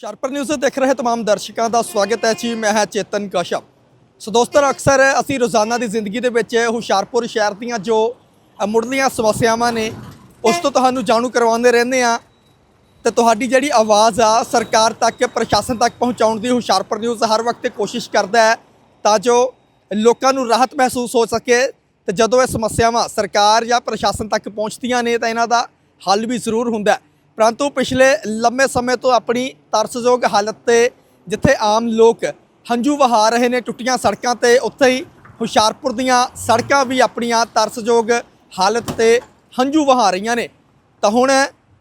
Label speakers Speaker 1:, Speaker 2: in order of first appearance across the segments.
Speaker 1: ਸ਼ਰਪਰ news ਦੇਖ ਰਹੇ तमाम ਦਰਸ਼ਕਾਂ ਦਾ ਸਵਾਗਤ ਹੈ ਜੀ ਮੈਂ ਹਾਂ ਚੇਤਨ ਕਸ਼ਪ ਸੋ ਦੋਸਤੋ ਅਕਸਰ ਅਸੀਂ ਰੋਜ਼ਾਨਾ ਦੀ ਜ਼ਿੰਦਗੀ ਦੇ ਵਿੱਚ ਹੁਸ਼ਿਆਰਪੁਰ ਸ਼ਹਿਰ ਦੀਆਂ ਜੋ ਅ, ਮੁੱਢਲੀਆਂ ਸਮੱਸਿਆਵਾਂ ਨੇ ਉਸ ਤੋਂ ਤੁਹਾਨੂੰ ਜਾਣੂ ਕਰਵਾਉਂਦੇ ਰਹਿੰਦੇ ਆ ਤੇ ਤੁਹਾਡੀ ਜਿਹੜੀ ਆਵਾਜ਼ ਆ ਸਰਕਾਰ ਤੱਕ ਪ੍ਰਸ਼ਾਸਨ ਤੱਕ ਪਹੁੰਚਾਉਣ ਦੀ ਹੁਸ਼ਿਆਰਪੁਰ ਨਿਊਜ਼ ਹਰ ਵਕਤ ਕੋਸ਼ਿਸ਼ ਕਰਦਾ ਹੈ ਤਾਂ ਜੋ ਲੋਕਾਂ ਨੂੰ ਰਾਹਤ ਮਹਿਸੂਸ ਹੋ ਸਕੇ ਤੇ ਜਦੋਂ ਇਹ ਸਮੱਸਿਆਵਾਂ ਸਰਕਾਰ ਜਾਂ ਪ੍ਰਸ਼ਾਸਨ ਤੱਕ ਪਹੁੰਚਦੀਆਂ ਨੇ ਤਾਂ ਇਹਨਾਂ ਦਾ ਹੱਲ ਵੀ ਜ਼ਰੂਰ ਹੁੰਦਾ ਹੈ ਪਰੰਤੂ ਪਿਛਲੇ ਲੰਮੇ ਸਮੇਂ ਤੋਂ ਆਪਣੀ ਤਰਸਯੋਗ ਹਾਲਤ ਤੇ ਜਿੱਥੇ ਆਮ ਲੋਕ ਹੰਝੂ ਵਹਾ ਰਹੇ ਨੇ ਟੁੱਟੀਆਂ ਸੜਕਾਂ ਤੇ, ਉੱਥੇ ਹੀ ਹੁਸ਼ਿਆਰਪੁਰ ਦੀਆਂ ਸੜਕਾਂ ਵੀ ਆਪਣੀਆਂ ਤਰਸਯੋਗ ਹਾਲਤ ਤੇ ਹੰਝੂ ਵਹਾ ਰਹੀਆਂ ਨੇ। ਤਾਂ ਹੁਣ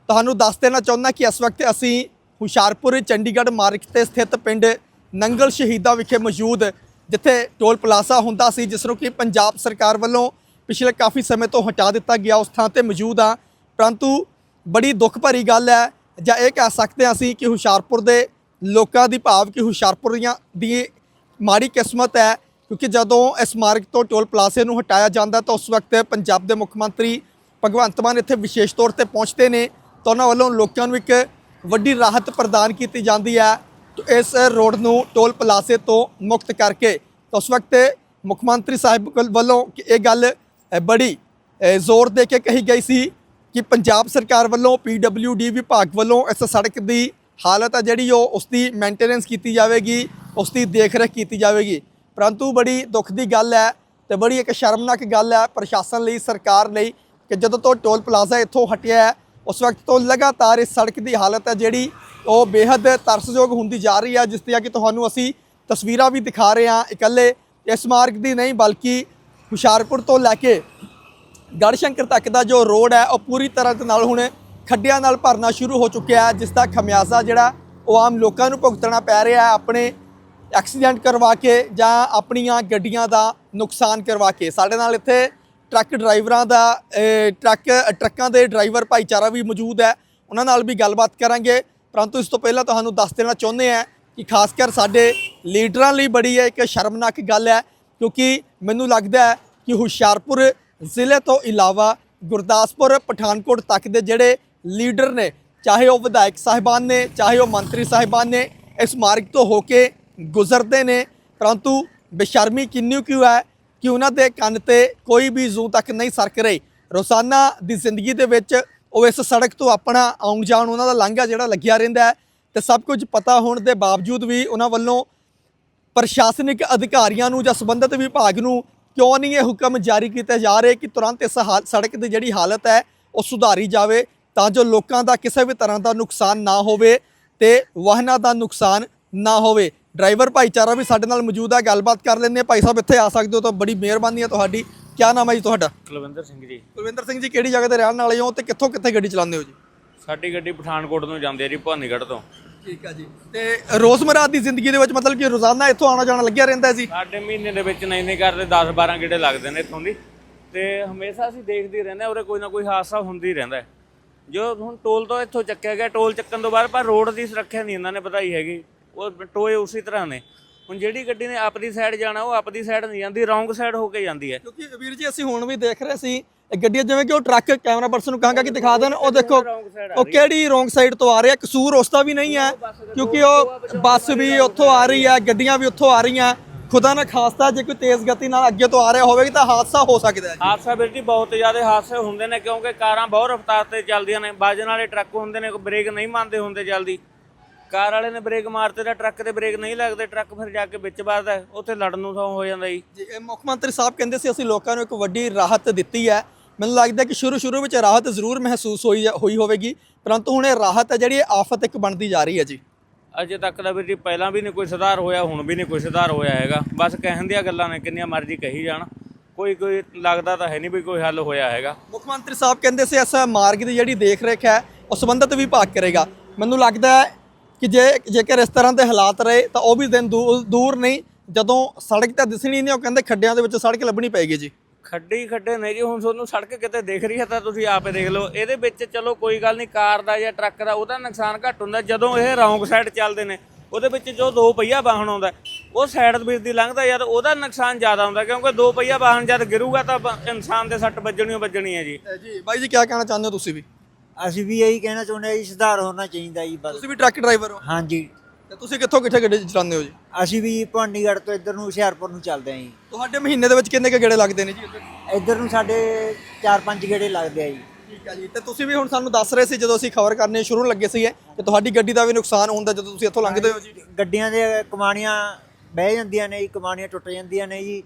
Speaker 1: ਤੁਹਾਨੂੰ ਦੱਸ ਦੇਣਾ ਚਾਹੁੰਦਾ ਕਿ ਇਸ ਵਕਤ ਅਸੀਂ ਹੁਸ਼ਿਆਰਪੁਰ, ਚੰਡੀਗੜ੍ਹ ਮਾਰਗ ਤੇ ਸਥਿਤ ਪਿੰਡ ਨੰਗਲ ਸ਼ਹੀਦਾਂ ਵਿਖੇ ਮੌਜੂਦ, ਜਿੱਥੇ ਟੋਲ ਪਲਾਜ਼ਾ ਹੁੰਦਾ ਸੀ, ਜਿਸ ਨੂੰ ਕਿ ਪੰਜਾਬ ਸਰਕਾਰ ਵੱਲੋਂ ਪਿਛਲੇ ਕਾਫੀ ਸਮੇਂ ਤੋਂ ਹਟਾ ਦਿੱਤਾ ਗਿਆ, ਉਸ ਥਾਂ ਤੇ ਮੌਜੂਦ ਆ ਪਰੰਤੂ ਬੜੀ ਦੁੱਖ ਭਰੀ ਗੱਲ ਹੈ ਜਾਂ ਇਹ ਕਹਿ ਸਕਦੇ ਹਾਂ ਅਸੀਂ ਕਿ ਹੁਸ਼ਿਆਰਪੁਰ ਦੇ ਲੋਕਾਂ ਦੀ ਭਾਵ ਕਿ ਹੁਸ਼ਿਆਰਪੁਰੀਆਂ ਦੀ ਮਾੜੀ ਕਿਸਮਤ ਹੈ, ਕਿਉਂਕਿ ਜਦੋਂ ਇਸ ਮਾਰਗ ਤੋਂ ਟੋਲ ਪਲਾਜ਼ੇ ਨੂੰ ਹਟਾਇਆ ਜਾਂਦਾ ਤਾਂ ਉਸ ਵਕਤ ਪੰਜਾਬ ਦੇ ਮੁੱਖ ਮੰਤਰੀ ਭਗਵੰਤ ਮਾਨ ਇੱਥੇ ਵਿਸ਼ੇਸ਼ ਤੌਰ ਤੇ ਪਹੁੰਚਦੇ ਨੇ ਤਾਂ ਉਹਨਾਂ ਵੱਲੋਂ ਲੋਕਾਂ ਨੂੰ ਇੱਕ ਵੱਡੀ ਰਾਹਤ ਪ੍ਰਦਾਨ ਕੀਤੀ ਜਾਂਦੀ ਹੈ ਇਸ ਰੋਡ ਨੂੰ ਟੋਲ ਪਲਾਜ਼ੇ ਤੋਂ ਮੁਕਤ ਕਰਕੇ। ਤਾਂ ਉਸ ਵਕਤ ਮੁੱਖ ਮੰਤਰੀ ਸਾਹਿਬ ਵੱਲੋਂ ਕਿ ਇਹ ਗੱਲ ਬੜੀ ਜ਼ੋਰ ਦੇ ਕੇ ਕਹੀ ਗਈ ਸੀ ਕਿ ਪੰਜਾਬ ਸਰਕਾਰ ਵੱਲੋਂ ਡੀ ਵਿਭਾਗ ਵੱਲੋਂ ਇਸ ਸੜਕ ਦੀ ਹਾਲਤ ਆ ਜਿਹੜੀ ਉਹ, ਉਸ ਦੀ ਮੇਨਟੇਨੈਂਸ ਕੀਤੀ ਜਾਵੇਗੀ, ਉਸ ਦੀ ਦੇਖਰੇਖ ਕੀਤੀ ਜਾਵੇਗੀ। ਪਰੰਤੂ ਬੜੀ ਦੁੱਖ ਦੀ ਗੱਲ ਹੈ ਤੇ ਬੜੀ ਇੱਕ ਸ਼ਰਮਨਾਕ ਗੱਲ ਹੈ ਪ੍ਰਸ਼ਾਸਨ ਲਈ, ਸਰਕਾਰ ਲਈ, ਕਿ ਜਦੋਂ ਤੋਂ ਟੋਲ ਪਲਾਜ਼ਾ ਇੱਥੋਂ ਹਟਿਆ ਹੈ, ਉਸ ਵਕਤ ਤੋਂ ਲਗਾਤਾਰ ਇਸ ਸੜਕ ਦੀ ਹਾਲਤ ਹੈ ਜਿਹੜੀ ਉਹ ਬੇहद ਤਰਸਯੋਗ ਹੁੰਦੀ ਜਾ ਰਹੀ ਹੈ, ਜਿਸ ਦੀਆਂ ਕਿ ਤੁਹਾਨੂੰ ਅਸੀਂ ਤਸਵੀਰਾਂ ਵੀ ਦਿਖਾ ਰਹੇ ਹਾਂ ਇਕੱਲੇ ਇਸ ਮਾਰਗ ਦੀ ਨਹੀਂ, ਬਲਕਿ ਹੁਸ਼ਿਆਰਪੁਰ ਤੋਂ ਲੈ ਕੇ ਗੜਸ਼ੰਕਰ ਤੱਕ ਦਾ ਜੋ ਰੋਡ ਹੈ, ਉਹ ਪੂਰੀ ਤਰ੍ਹਾਂ ਦੇ ਨਾਲ ਹੁਣ ਖੱਡਿਆਂ ਨਾਲ ਭਰਨਾ ਸ਼ੁਰੂ ਹੋ ਚੁੱਕਿਆ ਹੈ, ਜਿਸ ਦਾ ਖਮਿਆਜ਼ਾ ਜਿਹੜਾ ਉਹ ਆਮ ਲੋਕਾਂ ਨੂੰ ਭੁਗਤਣਾ ਪੈ ਰਿਹਾ ਹੈ, ਆਪਣੇ ਐਕਸੀਡੈਂਟ ਕਰਵਾ ਕੇ ਜਾਂ ਆਪਣੀਆਂ ਗੱਡੀਆਂ ਦਾ ਨੁਕਸਾਨ ਕਰਵਾ ਕੇ। ਸਾਡੇ ਨਾਲ ਇੱਥੇ ਟਰੱਕ ਡਰਾਈਵਰਾਂ ਦਾ ਟਰੱਕ, ਟਰੱਕਾਂ ਦੇ ਡਰਾਈਵਰ ਭਾਈਚਾਰਾ ਵੀ ਮੌਜੂਦ ਹੈ। ਉਹਨਾਂ ਨਾਲ ਵੀ ਗੱਲਬਾਤ ਕਰਾਂਗੇ। ਪਰੰਤੂ ਇਸ ਤੋਂ ਪਹਿਲਾਂ ਤੁਹਾਨੂੰ ਦੱਸ ਦੇਣਾ ਚਾਹੁੰਦੇ ਹਾਂ ਕਿ ਖਾਸ ਕਰ ਸਾਡੇ ਲੀਡਰਾਂ ਲਈ ਬੜੀ ਹੈ ਇੱਕ ਸ਼ਰਮਨਾਕ ਗੱਲ ਹੈ, ਕਿਉਂਕਿ ਮੈਨੂੰ ਲੱਗਦਾ ਹੈ ਕਿ ਹੁਸ਼ਿਆਰਪੁਰ ਜ਼ਿਲ੍ਹੇ ਤੋਂ ਇਲਾਵਾ ਗੁਰਦਾਸਪੁਰ, ਪਠਾਨਕੋਟ ਤੱਕ ਦੇ ਜਿਹੜੇ ਲੀਡਰ ਨੇ, ਚਾਹੇ ਉਹ ਵਿਧਾਇਕ ਸਾਹਿਬਾਨ ਨੇ, ਚਾਹੇ ਉਹ ਮੰਤਰੀ ਸਾਹਿਬਾਨ ਨੇ, ਇਸ ਮਾਰਗ ਤੋਂ ਹੋ ਕੇ ਗੁਜ਼ਰਦੇ ਨੇ। ਪਰੰਤੂ ਬੇਸ਼ਰਮੀ ਕਿੰਨੀ ਕਿਉਂ ਹੈ ਕਿ ਉਹਨਾਂ ਦੇ ਕੰਨ ਤੇ ਕੋਈ ਵੀ ਜ਼ੂ ਤੱਕ ਨਹੀਂ ਸਰਕ ਰਹੀ। ਰੋਜ਼ਾਨਾ ਦੀ ਜ਼ਿੰਦਗੀ ਦੇ ਵਿੱਚ ਉਹ ਇਸ ਸੜਕ ਤੋਂ ਆਪਣਾ ਆਉਣ ਜਾਣ, ਉਹਨਾਂ ਦਾ ਲਾਂਘਾ ਜਿਹੜਾ ਲੱਗਿਆ ਰਹਿੰਦਾ ਹੈ ਤੇ ਸਭ ਕੁਝ ਪਤਾ ਹੋਣ ਦੇ ਬਾਵਜੂਦ ਵੀ ਉਹਨਾਂ ਵੱਲੋਂ ਪ੍ਰਸ਼ਾਸਨਿਕ ਅਧਿਕਾਰੀਆਂ ਨੂੰ ਜਾਂ ਸੰਬੰਧਿਤ ਵਿਭਾਗ ਨੂੰ ਕਿਉਂ ਨਹੀਂ ਇਹ ਹੁਕਮ ਜਾਰੀ ਕੀਤੇ ਜਾ ਰਹੇ ਕਿ ਤੁਰੰਤ ਇਸ ਸੜਕ ਦੀ ਜਿਹੜੀ ਹਾਲਤ ਹੈ ਉਹ ਸੁਧਾਰੀ ਜਾਵੇ ਤਾਂ ਜੋ ਲੋਕਾਂ ਦਾ ਕਿਸੇ ਵੀ ਤਰ੍ਹਾਂ ਦਾ ਨੁਕਸਾਨ ਨਾ ਹੋਵੇ ਤੇ ਵਾਹਨਾਂ ਦਾ ਨੁਕਸਾਨ ਨਾ ਹੋਵੇ। ਡਰਾਈਵਰ ਭਾਈਚਾਰਾ ਵੀ ਸਾਡੇ ਨਾਲ ਮੌਜੂਦ ਹੈ ਗੱਲਬਾਤ ਕਰ ਲੈਂਦੇ ਹਾਂ। ਭਾਈ ਸਾਹਿਬ ਇੱਥੇ ਆ ਸਕਦੇ ਹੋ ਤਾਂ ਬੜੀ ਮਿਹਰਬਾਨੀ ਹੈ ਤੁਹਾਡੀ। ਕੀ ਨਾਮ ਹੈ ਜੀ ਤੁਹਾਡਾ?
Speaker 2: ਕੁਲਵਿੰਦਰ ਸਿੰਘ ਜੀ।
Speaker 1: ਕੁਲਵਿੰਦਰ ਸਿੰਘ ਜੀ ਕਿਹੜੀ ਜਗ੍ਹਾ ਤੇ ਰਹਿਣ ਵਾਲੇ ਹੋ ਤੇ ਕਿੱਥੋਂ ਕਿੱਥੇ ਗੱਡੀ ਚਲਾਉਂਦੇ ਹੋ ਜੀ?
Speaker 2: ਸਾਡੀ ਗੱਡੀ ਪਠਾਨਕੋਟ ਨੂੰ ਜਾਂਦੀ ਹੈ ਜੀ ਭਵਾਨੀਗੜ੍ਹ ਤੋਂ।
Speaker 1: ਠੀਕ ਹੈ ਜੀ। ਤੇ ਰੋਜ਼ਮਰਾ ਦੀ ਜ਼ਿੰਦਗੀ ਦੇ ਵਿੱਚ ਮਤਲਬ ਕਿ ਰੋਜ਼ਾਨਾ ਇੱਥੋਂ ਆਉਣਾ ਜਾਣਾ ਲੱਗਿਆ ਰਹਿੰਦਾ ਜੀ?
Speaker 2: ਸਾਡੇ ਮਹੀਨੇ ਦੇ ਵਿੱਚ ਨਹੀਂ ਨਹੀਂ ਕਰਦੇ 10 12 ਗੇੜੇ ਲੱਗਦੇ ਨੇ ਇੱਥੋਂ ਦੀ। ਤੇ ਹਮੇਸ਼ਾ ਅਸੀਂ ਦੇਖਦੇ ਹੀ ਰਹਿੰਦੇ ਹਾਂ ਉਰੇ ਕੋਈ ਨਾ ਕੋਈ ਹਾਦਸਾ ਹੁੰਦਾ ਹੀ ਰਹਿੰਦਾ ਹੈ। ਜੋ ਹੁਣ ਟੋਲ ਤੋਂ ਇੱਥੋਂ ਚੱਕਿਆ ਗਿਆ ਟੋਲ ਚੱਕਣ ਤੋਂ ਬਾਅਦ ਪਰ ਰੋਡ ਦੀ ਸੁਰੱਖਿਆ ਨਹੀਂ ਇਹਨਾਂ ਨੇ ਵਧਾਈ ਹੈਗੀ। ਉਹ ਟੋਏ ਉਸੇ ਤਰ੍ਹਾਂ ਨੇ। ਹੁਣ ਜਿਹੜੀ ਗੱਡੀ ਨੇ ਆਪਦੀ ਸਾਈਡ ਜਾਣਾ ਉਹ ਆਪਦੀ ਸਾਈਡ ਨਹੀਂ ਜਾਂਦੀ ਰੌਂਗ ਸਾਈਡ ਹੋ ਕੇ ਜਾਂਦੀ ਹੈ।
Speaker 1: ਕਿਉਂਕਿ ਵੀਰ ਜੀ ਅਸੀਂ ਹੁਣ ਵੀ ਦੇਖ ਰਹੇ ਸੀ ਇਹ ਗੱਡੀਆਂ ਜਿਵੇਂ ਕਿ ਉਹ ਟਰੱਕ ਕੈਮਰਾ ਪਰਸਨ ਨੂੰ ਕਹਾਂਗਾ ਕਿ ਦਿਖਾ ਦੇਣ ਉਹ ਦੇਖੋ ਉਹ ਕਿਹੜੀ ਰੋਂਗ ਸਾਈਡ ਤੋਂ ਆ ਰਿਹਾ ਕਸੂਰ ਉਸ ਦਾ ਵੀ ਨਹੀਂ ਹੈ ਕਿਉਂਕਿ ਉਹ ਬੱਸ ਵੀ ਉੱਥੋਂ ਆ ਰਹੀ ਹੈ ਗੱਡੀਆਂ ਵੀ ਉੱਥੋਂ ਆ ਰਹੀਆਂ ਖੁਦਾ ਨਾ ਖਾਸਤਾ ਜੇ ਕੋਈ ਤੇਜ਼ ਗਤੀ ਨਾਲ ਅੱਗੇ ਤੋਂ ਆ ਰਿਹਾ ਹੋਵੇਗਾ ਤਾਂ ਹਾਦਸਾ ਹੋ ਸਕਦਾ ਹੈ
Speaker 2: ਹਾਦਸਾ ਵੀਰ ਜੀ ਬਹੁਤ ਜ਼ਿਆਦਾ ਹਾਦਸੇ ਹੁੰਦੇ ਨੇ ਕਿਉਂਕਿ ਕਾਰਾਂ ਬਹੁਤ ਰਫ਼ਤਾਰ ਤੇ ਚੱਲਦੀਆਂ ਨੇ ਬਾਜਣ ਵਾਲੇ ਟਰੱਕ ਹੁੰਦੇ ਨੇ ਬ੍ਰੇਕ ਨਹੀਂ ਮੰਨਦੇ ਹੁੰਦੇ ਜਲਦੀ। ਕਾਰ ਵਾਲੇ ਨੇ ਬ੍ਰੇਕ ਮਾਰਤੇ ਤਾਂ ਟਰੱਕ ਦੇ ਬ੍ਰੇਕ ਨਹੀਂ ਲੱਗਦੇ ਟਰੱਕ ਫਿਰ ਜਾ ਕੇ ਵਿੱਚ ਵੱਜਦਾ ਉੱਥੇ ਲੜਨ ਨੂੰ ਹੋ ਜਾਂਦਾ ਜੀ।
Speaker 1: ਮੁੱਖ ਮੰਤਰੀ ਸਾਹਿਬ ਕਹਿੰਦੇ ਸੀ ਅਸੀਂ ਲੋਕਾਂ ਨੂੰ ਇੱਕ ਵੱਡੀ ਰਾਹਤ ਦਿੱਤੀ ਹੈ। ਮੈਨੂੰ ਲੱਗਦਾ ਕਿ ਸ਼ੁਰੂ ਸ਼ੁਰੂ ਵਿੱਚ ਰਾਹਤ ਜ਼ਰੂਰ ਮਹਿਸੂਸ ਹੋਈ ਹੋਈ ਹੋਵੇਗੀ ਪਰੰਤੂ ਹੁਣ ਇਹ ਰਾਹਤ ਹੈ ਜਿਹੜੀ ਇਹ ਆਫਤ ਇੱਕ ਬਣਦੀ ਜਾ ਰਹੀ ਹੈ ਜੀ।
Speaker 2: ਅਜੇ ਤੱਕ ਦਾ ਵੀਰ ਜੀ ਪਹਿਲਾਂ ਵੀ ਨਹੀਂ ਕੋਈ ਸੁਧਾਰ ਹੋਇਆ ਹੁਣ ਵੀ ਨਹੀਂ ਕੋਈ ਸੁਧਾਰ ਹੋਇਆ ਹੈਗਾ। ਬਸ ਕਹਿਣ ਦੀਆਂ ਗੱਲਾਂ ਨੇ ਕਿੰਨੀਆਂ ਮਰਜ਼ੀ ਕਹੀ ਜਾਣ। ਕੋਈ ਕੋਈ ਲੱਗਦਾ ਤਾਂ ਹੈ ਨਹੀਂ ਵੀ ਕੋਈ ਹੱਲ ਹੋਇਆ ਹੈਗਾ।
Speaker 1: ਮੁੱਖ ਮੰਤਰੀ ਸਾਹਿਬ ਕਹਿੰਦੇ ਸੀ ਇਸ ਮਾਰਗ ਦੀ ਜਿਹੜੀ ਦੇਖ ਰੇਖ ਹੈ ਉਹ ਸੰਬੰਧਿਤ ਵਿਭਾਗ ਕਰੇਗਾ। ਮੈਨੂੰ ਲੱਗਦਾ ਹੈ ਕਿ ਜੇ ਜੇਕਰ ਇਸ ਤਰ੍ਹਾਂ ਦੇ ਹਾਲਾਤ ਰਹੇ ਤਾਂ ਉਹ ਵੀ ਦਿਨ ਦੂਰ ਨਹੀਂ ਜਦੋਂ ਸੜਕ ਤਾਂ ਦਿਸਣੀ ਨਹੀਂ ਉਹ ਕਹਿੰਦੇ ਖੱਡਿਆਂ ਦੇ ਵਿੱਚ ਸੜਕ ਲੱਭਣੀ ਪਏਗੀ ਜੀ।
Speaker 2: ਖੱਡੇ ਹੀ ਖੱਡੇ ਨੇ ਜੀ ਹੁਣ ਤੁਹਾਨੂੰ ਸੜਕ ਕਿਤੇ ਦਿਖ ਰਹੀ ਹੈ ਤਾਂ ਤੁਸੀਂ ਆਪੇ ਦੇਖ ਲਓ। ਇਹਦੇ ਵਿੱਚ ਚਲੋ ਕੋਈ ਗੱਲ ਨਹੀਂ ਕਾਰ ਦਾ ਜਾਂ ਟਰੱਕ ਦਾ ਉਹਦਾ ਨੁਕਸਾਨ ਘੱਟ ਹੁੰਦਾ। ਜਦੋਂ ਇਹ ਰੌਂਗ ਸਾਈਡ ਚੱਲਦੇ ਨੇ ਉਹਦੇ ਵਿੱਚ ਜੋ ਦੋ ਪਹੀਆ ਵਾਹਨ ਆਉਂਦਾ ਉਹ ਸਾਈਡ ਵਿੱਚ ਦੀ ਲੰਘਦਾ ਜਦ ਉਹਦਾ ਨੁਕਸਾਨ ਜ਼ਿਆਦਾ ਹੁੰਦਾ ਕਿਉਂਕਿ ਦੋ ਪਹੀਆ ਵਾਹਨ ਜਦ ਗਿਰੂਗਾ ਤਾਂ ਇਨਸਾਨ ਦੇ ਸੱਟ ਵੱਜਣੀ ਵੱਜਣੀ ਹੈ ਜੀ।
Speaker 1: ਜੀ ਬਾਈ ਜੀ ਕੀ ਕਹਿਣਾ ਚਾਹੁੰਦੇ ਹੋ ਤੁਸੀਂ ਵੀ?
Speaker 3: ਅਸੀਂ ਵੀ ਇਹੀ ਕਹਿਣਾ ਚਾਹੁੰਦੇ ਹਾਂ ਜੀ ਸੁਧਾਰ ਹੋਣਾ ਚਾਹੀਦਾ ਜੀ ਬਸ।
Speaker 1: ਤੁਸੀਂ ਵੀ ਟਰੱਕ ਡਰਾਈਵਰ ਹੋ?
Speaker 3: ਹਾਂਜੀ।
Speaker 1: ਤੇ ਤੁਸੀਂ ਕਿੱਥੋਂ ਕਿੱਥੇ ਗੱਡੀ ਚਲਾਉਂਦੇ ਹੋ ਜੀ?
Speaker 3: ਅਸੀਂ ਵੀ ਭਵਾਨੀਗੜ੍ਹ ਤੋਂ ਇੱਧਰ ਨੂੰ ਹੁਸ਼ਿਆਰਪੁਰ ਨੂੰ ਚੱਲਦੇ ਹਾਂ ਜੀ।
Speaker 1: ਤੁਹਾਡੇ ਮਹੀਨੇ ਦੇ ਵਿੱਚ ਕਿੰਨੇ ਕੁ ਗੇੜੇ ਲੱਗਦੇ ਨੇ ਜੀ ਇੱਧਰ?
Speaker 3: ਇੱਧਰ ਨੂੰ ਸਾਡੇ 4-5 ਗੇੜੇ ਲੱਗਦੇ ਆ ਜੀ।
Speaker 1: ਠੀਕ ਹੈ ਜੀ ਤੇ ਤੁਸੀਂ ਵੀ ਹੁਣ ਸਾਨੂੰ ਦੱਸ ਰਹੇ ਸੀ ਜਦੋਂ ਅਸੀਂ ਖਬਰ ਕਰਨੀ ਸ਼ੁਰੂ ਲੱਗੇ ਸੀਗੇ ਕਿ ਤੁਹਾਡੀ ਗੱਡੀ ਦਾ ਵੀ ਨੁਕਸਾਨ ਹੁੰਦਾ ਜਦੋਂ ਤੁਸੀਂ ਇੱਥੋਂ ਲੰਘਦੇ ਹੋ ਜੀ।
Speaker 3: ਗੱਡੀਆਂ ਦੇ ਕਮਾਣੀਆਂ ਬਹਿ ਜਾਂਦੀਆਂ ਨੇ ਜੀ ਕਮਾਣੀਆਂ ਟੁੱਟ ਜਾਂਦੀਆਂ ਨੇ ਜੀ।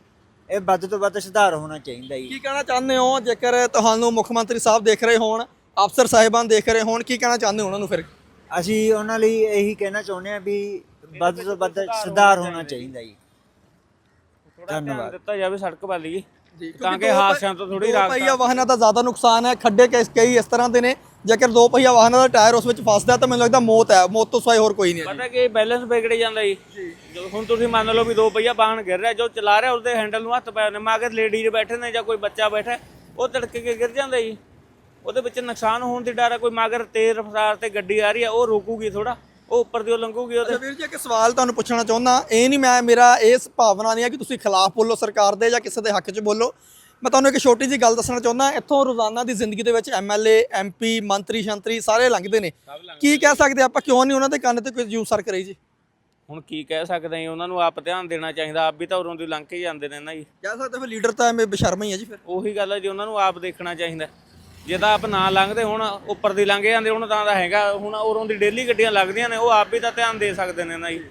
Speaker 3: ਇਹ ਵੱਧ ਤੋਂ ਵੱਧ ਸੁਧਾਰ ਹੋਣਾ ਚਾਹੀਦਾ ਜੀ।
Speaker 1: ਕੀ ਕਹਿਣਾ ਚਾਹੁੰਦੇ ਹੋ? ਜੇਕਰ ਤੁਹਾਨੂੰ ਮੁੱਖ ਮੰਤਰੀ ਸਾਹਿਬ ਦੇਖ ਰਹੇ ਹੋਣ ਅਫਸਰ ਸਾਹਿਬਾਨ ਦੇਖ ਰਹੇ ਹੋਣ ਕੀ ਕਹਿਣਾ ਚਾਹੁੰਦੇ ਹੋ ਉਹਨਾਂ ਨੂੰ ਫਿਰ?
Speaker 3: ਅਸੀਂ ਉਹਨਾਂ ਲਈ ਇਹੀ ਕਹਿਣਾ ਚਾਹੁੰਦੇ ਹਾਂ ਵੀ ਵੱਧ ਤੋਂ ਵੱਧ ਸੁਧਾਰ ਹੋਣਾ ਚਾਹੀਦਾ ਜੀ।
Speaker 2: ਥੋੜਾ ਧਿਆਨ ਦਿੱਤਾ ਜਾਵੇ ਸੜਕ ਵੱਲ ਜੀ। ਤਾਂ ਕਿ ਹਾਦਸਿਆਂ ਤੋਂ ਥੋੜੀ ਰਾਹਤ
Speaker 1: ਪਹੀਆ ਵਾਹਨਾਂ ਦਾ ਜ਼ਿਆਦਾ ਨੁਕਸਾਨ ਹੈ ਖੱਡੇ ਕਈ ਕਈ ਇਸ ਤਰ੍ਹਾਂ ਦੇ ਨੇ ਜੇਕਰ ਦੋ ਪਹੀਆ ਵਾਹਨਾਂ ਦਾ ਟਾਇਰ ਉਸ ਵਿੱਚ ਫਸਦਾ ਤਾਂ ਮੈਨੂੰ ਲੱਗਦਾ ਮੌਤ ਹੈ ਮੌਤ ਤੋਂ ਸਿਵਾਏ ਹੋਰ ਕੋਈ ਨਹੀਂ ਹੈ।
Speaker 2: ਪਤਾ ਕਿ ਬੈਲੈਂਸ ਵਿਗੜ ਜਾਂਦਾ ਜੀ। ਜਦੋਂ ਹੁਣ ਤੁਸੀਂ ਮੰਨ ਲਓ ਵੀ ਦੋ ਪਹੀਆ ਵਾਹਨ ਗਿਰ ਰਿਹਾ ਜੋ ਚਲਾ ਰਿਹਾ ਉਹਦੇ ਹੈਂਡਲ ਨੂੰ ਹੱਥ ਪੈ ਨੇ ਮਗਰ ਲੇਡੀਜ਼ ਬੈਠੇ ਨੇ ਜਾਂ ਕੋਈ ਬੱਚਾ ਬੈਠਾ ਹੈ, ਉਹ ਧੜਕ ਕੇ ਗਿਰ ਜਾਂਦਾ ਜੀ। ਉਹਦੇ ਵਿੱਚ ਨੁਕਸਾਨ ਹੋਣ ਦੀ ਡਰ ਹੈ ਕੋਈ ਮਗਰ ਤੇਜ਼ ਰਫ਼ਤਾਰ ਤੇ ਗੱਡੀ ਆ ਰਹੀ ਹੈ ਉਹ ਰੋਕੂਗੀ ਥੋੜਾ ਉਹ ਉੱਪਰ ਦੀ ਉਹ ਲੰਘੂਗੀ ਉਹਦੇ।
Speaker 1: ਵੀਰ ਜੀ ਇੱਕ ਸਵਾਲ ਤੁਹਾਨੂੰ ਪੁੱਛਣਾ ਚਾਹੁੰਦਾ ਇਹ ਨਹੀਂ ਮੈਂ ਮੇਰਾ ਇਸ ਭਾਵਨਾ ਨਹੀਂ ਹੈ ਕਿ ਤੁਸੀਂ ਖਿਲਾਫ ਬੋਲੋ ਸਰਕਾਰ ਦੇ ਜਾਂ ਕਿਸੇ ਦੇ ਹੱਕ 'ਚ ਬੋਲੋ। ਮੈਂ ਤੁਹਾਨੂੰ ਇੱਕ ਛੋਟੀ ਜੀ ਗੱਲ ਦੱਸਣਾ ਚਾਹੁੰਦਾ ਇੱਥੋਂ ਰੋਜ਼ਾਨਾ ਦੀ ਜ਼ਿੰਦਗੀ ਦੇ ਵਿੱਚ ਐਮਐਲਏ ਐਮਪੀ ਮੰਤਰੀ ਸ਼ੰਤਰੀ ਸਾਰੇ ਲੰਘਦੇ ਨੇ। ਕੀ ਕਹਿ ਸਕਦੇ ਆਪਾਂ ਕਿਉਂ ਨਹੀਂ ਉਹਨਾਂ ਦੇ ਕੰਨ ਤੇ ਕੋਈ ਜੂ ਸਰ ਕਰੇ ਜੀ?
Speaker 2: ਹੁਣ ਕੀ ਕਹਿ ਸਕਦੇ ਹਾਂ ਉਹਨਾਂ ਨੂੰ ਆਪ ਧਿਆਨ ਦੇਣਾ ਚਾਹੀਦਾ ਆਪ ਵੀ ਤਾਂ ਉਰੋਂ ਦੀ ਲੰਘ ਕੇ ਜਾਂਦੇ ਨੇ ਨਾ ਜੀ।
Speaker 1: ਕਹਿ ਸਕਦੇ ਫਿਰ ਲੀਡਰ ਤਾਂ ਐਵੇਂ ਬੇਸ਼ਰਮ ਹੀ ਹੈ ਜੀ ਫਿਰ।
Speaker 2: ਉਹੀ ਗੱਲ ਹੈ ਜੀ ਉਹਨਾਂ ਨੂੰ ਆਪ ਦੇਖਣਾ ਚਾਹੀਦਾ। ਜੇ ਤਾਂ ਆਪ ਨਾ ਲੰਘਦੇ, ਹੁਣ ਉੱਪਰ ਦੀ ਲੰਘ ਜਾਂਦੇ, ਹੁਣ ਤਾਂ ਦਾ ਹੈਗਾ, ਹੁਣ ਉਰੋਂ ਦੀ ਡੇਲੀ ਗੱਡੀਆਂ ਲੱਗਦੀਆਂ ਨੇ, ਉਹ ਆਪ ਵੀ ਤਾਂ ਧਿਆਨ ਦੇ ਸਕਦੇ ਨੇ ਨਾ ਜੀ।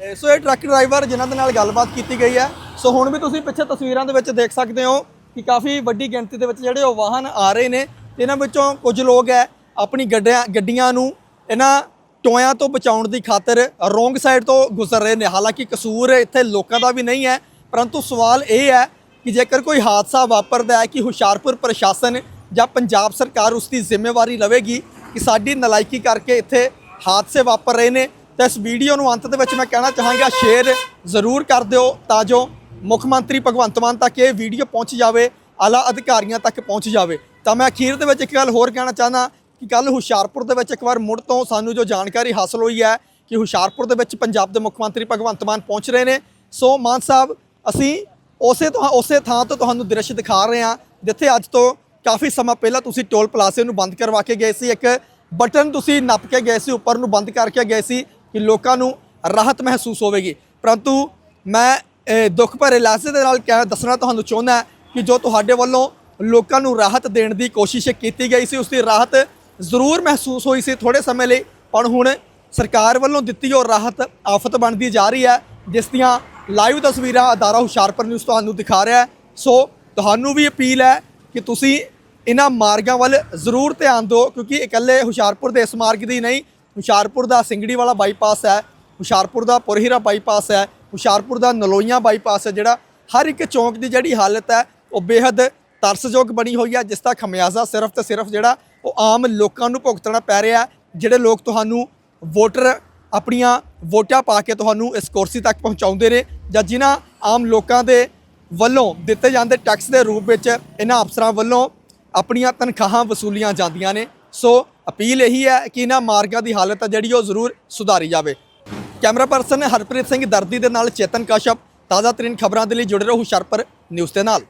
Speaker 1: ਇਹ, ਸੋ ਇਹ ਟਰੱਕ ਡਰਾਈਵਰ ਜਿਨ੍ਹਾਂ ਦੇ ਨਾਲ ਗੱਲਬਾਤ ਕੀਤੀ ਗਈ ਹੈ, ਸੋ ਹੁਣ ਵੀ ਤੁਸੀਂ ਪਿੱਛੇ ਤਸਵੀਰਾਂ ਦੇ ਵਿੱਚ ਦੇਖ ਸਕਦੇ ਹੋ ਕਿ ਕਾਫੀ ਵੱਡੀ ਗਿਣਤੀ ਦੇ ਵਿੱਚ ਜਿਹੜੇ ਉਹ ਵਾਹਨ ਆ ਰਹੇ ਨੇ, ਤੇ ਇਹਨਾਂ ਵਿੱਚੋਂ ਕੁਝ ਲੋਕ ਹੈ, ਆਪਣੀ ਗੱਡੀਆਂ ਗੱਡੀਆਂ ਨੂੰ ਇਹਨਾਂ ਟੋਇਆਂ ਤੋਂ ਬਚਾਉਣ ਦੀ ਖਾਤਰ ਰੋਂਗ ਸਾਈਡ ਤੋਂ ਗੁਜ਼ਰ ਰਹੇ ਨੇ। ਹਾਲਾਂਕਿ ਕਸੂਰ ਇੱਥੇ ਲੋਕਾਂ ਦਾ ਵੀ ਨਹੀਂ ਹੈ, ਪਰੰਤੂ ਸਵਾਲ ਇਹ ਹੈ ਕਿ ਜੇਕਰ ਕੋਈ ਹਾਦਸਾ ਵਾਪਰਦਾ ਹੈ ਕਿ ਹੁਸ਼ਿਆਰਪੁਰ ਪ੍ਰਸ਼ਾਸਨ ਜਾਂ ਪੰਜਾਬ ਸਰਕਾਰ ਉਸ ਦੀ ਜ਼ਿੰਮੇਵਾਰੀ ਲਵੇਗੀ ਕਿ ਸਾਡੀ ਨਲਾਇਕੀ ਕਰਕੇ ਇੱਥੇ ਹਾਦਸੇ ਵਾਪਰ ਰਹੇ ਨੇ, ਤਾਂ ਇਸ ਵੀਡੀਓ ਨੂੰ ਅੰਤ ਦੇ ਵਿੱਚ ਮੈਂ ਕਹਿਣਾ ਚਾਹਾਂਗਾ, ਸ਼ੇਅਰ ਜ਼ਰੂਰ ਕਰ ਦਿਓ ਤਾਂ ਜੋ ਮੁੱਖ ਮੰਤਰੀ ਭਗਵੰਤ ਮਾਨ ਤੱਕ ਇਹ ਵੀਡੀਓ ਪਹੁੰਚ ਜਾਵੇ, ਆਲਾ ਅਧਿਕਾਰੀਆਂ ਤੱਕ ਪਹੁੰਚ ਜਾਵੇ। ਤਾਂ ਮੈਂ ਅਖੀਰ ਦੇ ਵਿੱਚ ਇੱਕ ਗੱਲ ਹੋਰ ਕਹਿਣਾ ਚਾਹਨਾ ਕਿ ਕੱਲ ਹੁਸ਼ਿਆਰਪੁਰ ਦੇ ਵਿੱਚ ਇੱਕ ਵਾਰ ਮੁੜ ਤੋਂ ਸਾਨੂੰ ਜੋ ਜਾਣਕਾਰੀ ਹਾਸਲ ਹੋਈ ਹੈ ਕਿ ਹੁਸ਼ਿਆਰਪੁਰ ਦੇ ਵਿੱਚ ਪੰਜਾਬ ਦੇ ਮੁੱਖ ਮੰਤਰੀ ਭਗਵੰਤ ਮਾਨ ਪਹੁੰਚ ਰਹੇ ਨੇ। ਸੋ ਮਾਨ ਸਾਹਿਬ, ਅਸੀਂ ਉਸੇ ਤੋਂ ਉਸੇ ਥਾਂ ਤੋਂ ਤੁਹਾਨੂੰ ਦ੍ਰਿਸ਼ ਦਿਖਾ ਰਹੇ ਹਾਂ, ਜਿੱਥੇ ਅੱਜ ਤੋਂ ਕਾਫੀ ਸਮਾਂ ਪਹਿਲਾਂ ਤੁਸੀਂ ਟੋਲ ਪਲਾਜ਼ੇ ਨੂੰ ਬੰਦ ਕਰਵਾ ਕੇ ਗਏ ਸੀ, ਇੱਕ ਬਟਨ ਤੁਸੀਂ ਨੱਪ ਕੇ ਗਏ ਸੀ, ਉੱਪਰ ਨੂੰ ਬੰਦ ਕਰਕੇ ਗਏ ਸੀ ਕਿ ਲੋਕਾਂ ਨੂੰ ਰਾਹਤ ਮਹਿਸੂਸ ਹੋਵੇਗੀ। ਪਰੰਤੂ ਮੈਂ ਦੁੱਖ ਭਰੇ ਲਹਿਜ਼ੇ ਦੇ ਨਾਲ ਕਹਿ ਦੱਸਣਾ ਤੁਹਾਨੂੰ ਚਾਹੁੰਦਾ ਕਿ ਜੋ ਤੁਹਾਡੇ ਵੱਲੋਂ ਲੋਕਾਂ ਨੂੰ ਰਾਹਤ ਦੇਣ ਦੀ ਕੋਸ਼ਿਸ਼ ਕੀਤੀ ਗਈ ਸੀ ਉਸ ਦੀ ਰਾਹਤ ਜ਼ਰੂਰ ਮਹਿਸੂਸ ਹੋਈ ਸੀ ਥੋੜੇ ਸਮੇਂ ਲਈ, ਪਰ ਹੁਣ ਸਰਕਾਰ ਵੱਲੋਂ ਦਿੱਤੀ ਉਹ ਰਾਹਤ ਆਫਤ ਬਣਦੀ ਜਾ ਰਹੀ ਹੈ, ਜਿਸ ਦੀਆਂ ਲਾਈਵ ਤਸਵੀਰਾਂ ਅਦਾਰਾ ਹੁਸ਼ਿਆਰਪੁਰ ਨਿਊਜ਼ ਤੁਹਾਨੂੰ ਦਿਖਾ ਰਿਹਾ ਸੋ ਤੁਹਾਨੂੰ ਵੀ ਅਪੀਲ ਹੈ ਕਿ ਤੁਸੀਂ ਇਹਨਾਂ ਮਾਰਗਾਂ ਵੱਲ ਜ਼ਰੂਰ ਧਿਆਨ ਦਿਓ, ਕਿਉਂਕਿ ਇਕੱਲੇ ਹੁਸ਼ਿਆਰਪੁਰ ਦੇ ਇਸ ਮਾਰਗ ਦੀ ਨਹੀਂ, ਹੁਸ਼ਿਆਰਪੁਰ ਦਾ ਸਿੰਗੜੀ ਵਾਲਾ ਬਾਈਪਾਸ ਹੈ, ਹੁਸ਼ਿਆਰਪੁਰ ਦਾ ਪੁਰਹੀਰਾ ਬਾਈਪਾਸ ਹੈ, ਹੁਸ਼ਿਆਰਪੁਰ ਦਾ ਨਲੋਈਆਂ ਬਾਈਪਾਸ ਹੈ, ਜਿਹੜਾ ਹਰ ਇੱਕ ਚੌਂਕ ਦੀ ਜਿਹੜੀ ਹਾਲਤ ਹੈ, ਉਹ ਬੇहद ਤਰਸਯੋਗ ਬਣੀ ਹੋਈ ਹੈ, ਜਿਸ ਦਾ ਖਮਿਆਜ਼ਾ ਸਿਰਫ ਤੇ ਸਿਰਫ ਜਿਹੜਾ ਉਹ ਆਮ ਲੋਕਾਂ ਨੂੰ ਭੁਗਤਣਾ ਪੈ ਰਿਹਾ ਜਿਹੜੇ ਲੋਕ ਤੁਹਾਨੂੰ ਵੋਟਰ ਆਪਣੀਆਂ ਵੋਟਾਂ ਪਾ ਕੇ ਤੁਹਾਨੂੰ ਇਸ ਕੁਰਸੀ ਤੱਕ ਪਹੁੰਚਾਉਂਦੇ ਨੇ ਜਾਂ ਜਿਨ੍ਹਾਂ ਆਮ ਲੋਕਾਂ ਦੇ ਵੱਲੋਂ ਦਿੱਤੇ ਜਾਂਦੇ ਟੈਕਸ ਦੇ ਰੂਪ ਵਿੱਚ ਇਹਨਾਂ ਅਫਸਰਾਂ ਵੱਲੋਂ ਆਪਣੀਆਂ ਤਨਖਾਹਾਂ ਵਸੂਲੀਆਂ ਜਾਂਦੀਆਂ ਨੇ। ਸੋ ਅਪੀਲ ਇਹੀ ਹੈ ਕਿ ਇਹਨਾਂ ਮਾਰਗਾਂ ਦੀ ਹਾਲਤ ਹੈ ਜਿਹੜੀ ਉਹ ਜ਼ਰੂਰ ਸੁਧਾਰੀ ਜਾਵੇ। ਕੈਮਰਾ ਪਰਸਨ ਹਰਪ੍ਰੀਤ ਸਿੰਘ ਦਰਦੀ ਦੇ ਨਾਲ ਚੇਤਨ ਕਸ਼ਪ ਤਾਜ਼ਾ ਤਰੀਨ ਖਬਰਾਂ ਦੇ ਲਈ ਜੁੜੇ ਰਹੋ ਹੁਸ਼ਿਆਰਪੁਰ ਨਿਊਜ਼ ਦੇ ਨਾਲ।